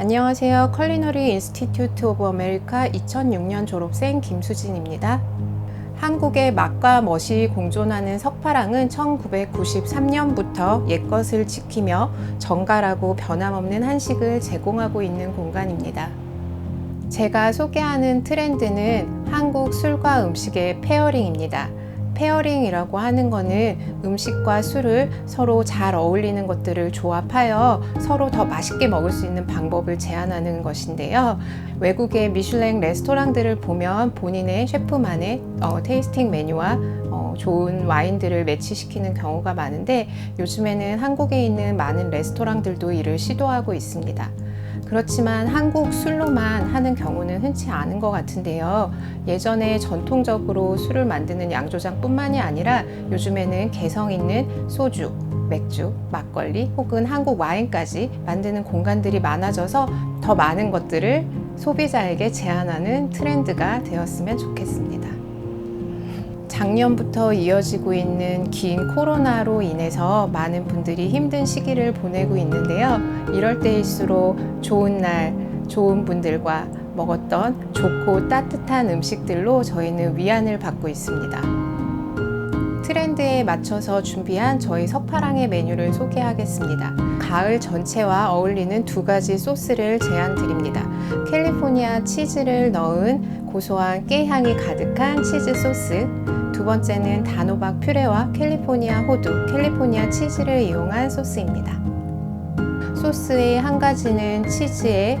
안녕하세요. 컬리너리 인스티튜트 오브 아메리카 2006년 졸업생 김수진입니다. 한국의 맛과 멋이 공존하는 석파랑은 1993년부터 옛것을 지키며 정갈하고 변함없는 한식을 제공하고 있는 공간입니다. 제가 소개하는 트렌드는 한국 술과 음식의 페어링입니다. 페어링이라고 하는 거는 음식과 술을 서로 잘 어울리는 것들을 조합하여 서로 더 맛있게 먹을 수 있는 방법을 제안하는 것인데요. 외국의 미슐랭 레스토랑들을 보면 본인의 셰프만의 어, 테이스팅 메뉴와 어, 좋은 와인들을 매치시키는 경우가 많은데 요즘에는 한국에 있는 많은 레스토랑들도 이를 시도하고 있습니다. 그렇지만 한국 술로만 하는 경우는 흔치 않은 것 같은데요. 예전에 전통적으로 술을 만드는 양조장뿐만이 아니라 요즘에는 개성 있는 소주, 맥주, 막걸리 혹은 한국 와인까지 만드는 공간들이 많아져서 더 많은 것들을 소비자에게 제안하는 트렌드가 되었으면 좋겠습니다. 작년부터 이어지고 있는 긴 코로나로 인해서 많은 분들이 힘든 시기를 보내고 있는데요. 이럴 때일수록 좋은 날, 좋은 분들과 먹었던 좋고 따뜻한 음식들로 저희는 위안을 받고 있습니다. 트렌드에 맞춰서 준비한 저희 석파랑의 메뉴를 소개하겠습니다. 가을 전체와 어울리는 두 가지 소스를 제안 드립니다. 캘리포니아 치즈를 넣은 고소한 깨향이 가득한 치즈 소스, 두 번째는 단호박 퓨레와 캘리포니아 호두, 캘리포니아 치즈를 이용한 소스입니다. 소스의 한 가지는 치즈에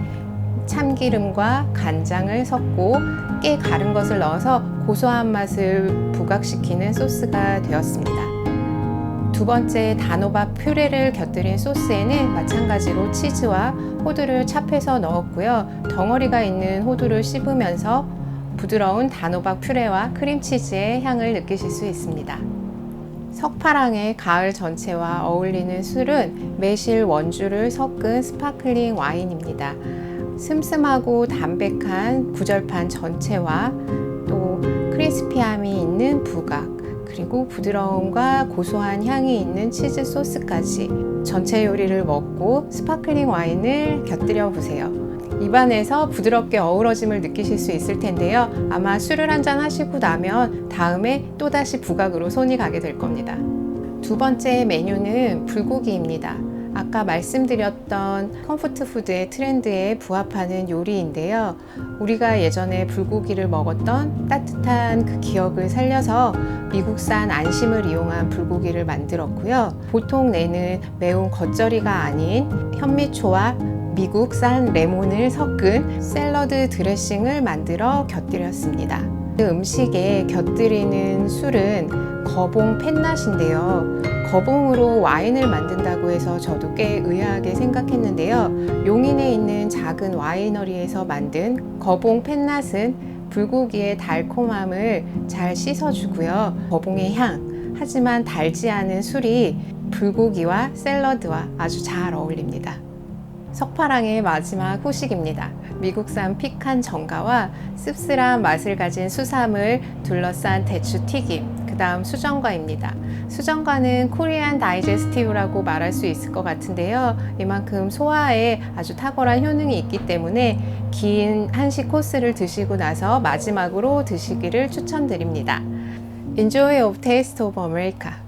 참기름과 간장을 섞고 깨 갈은 것을 넣어서 고소한 맛을 부각시키는 소스가 되었습니다. 두 번째 단호박 퓨레를 곁들인 소스에는 마찬가지로 치즈와 호두를 찹해서 넣었고요. 덩어리가 있는 호두를 씹으면서 부드러운 단호박 퓨레와 크림치즈의 향을 느끼실 수 있습니다. 석파랑의 가을 전체와 어울리는 술은 매실 원주를 섞은 스파클링 와인입니다. 슴슴하고 담백한 구절판 전체와 또 크리스피함이 있는 부각, 그리고 부드러움과 고소한 향이 있는 치즈 소스까지 전체 요리를 먹고 스파클링 와인을 곁들여 보세요. 입안에서 부드럽게 어우러짐을 느끼실 수 있을 텐데요. 아마 술을 한 잔 하시고 나면 다음에 또다시 부각으로 손이 가게 될 겁니다. 두 번째 메뉴는 불고기입니다. 아까 말씀드렸던 컴포트 푸드의 트렌드에 부합하는 요리인데요. 우리가 예전에 불고기를 먹었던 따뜻한 그 기억을 살려서 미국산 안심을 이용한 불고기를 만들었고요. 보통 내는 매운 겉절이가 아닌 현미초와 미국산 레몬을 섞은 샐러드 드레싱을 만들어 곁들였습니다. 그 음식에 곁들이는 술은 거봉 펜낫인데요. 거봉으로 와인을 만든다고 해서 저도 꽤 의아하게 생각했는데요. 용인에 있는 작은 와이너리에서 만든 거봉 펜낫은 불고기의 달콤함을 잘 씻어주고요. 거봉의 향, 하지만 달지 않은 술이 불고기와 샐러드와 아주 잘 어울립니다. 석파랑의 마지막 후식입니다. 미국산 피칸 정가와 씁쓸한 맛을 가진 수삼을 둘러싼 대추 튀김, 그 다음 수정과입니다. 수정과는 코리안 다이제스티브라고 말할 수 있을 것 같은데요. 이만큼 소화에 아주 탁월한 효능이 있기 때문에 긴 한식 코스를 드시고 나서 마지막으로 드시기를 추천드립니다. Enjoy of Taste of America.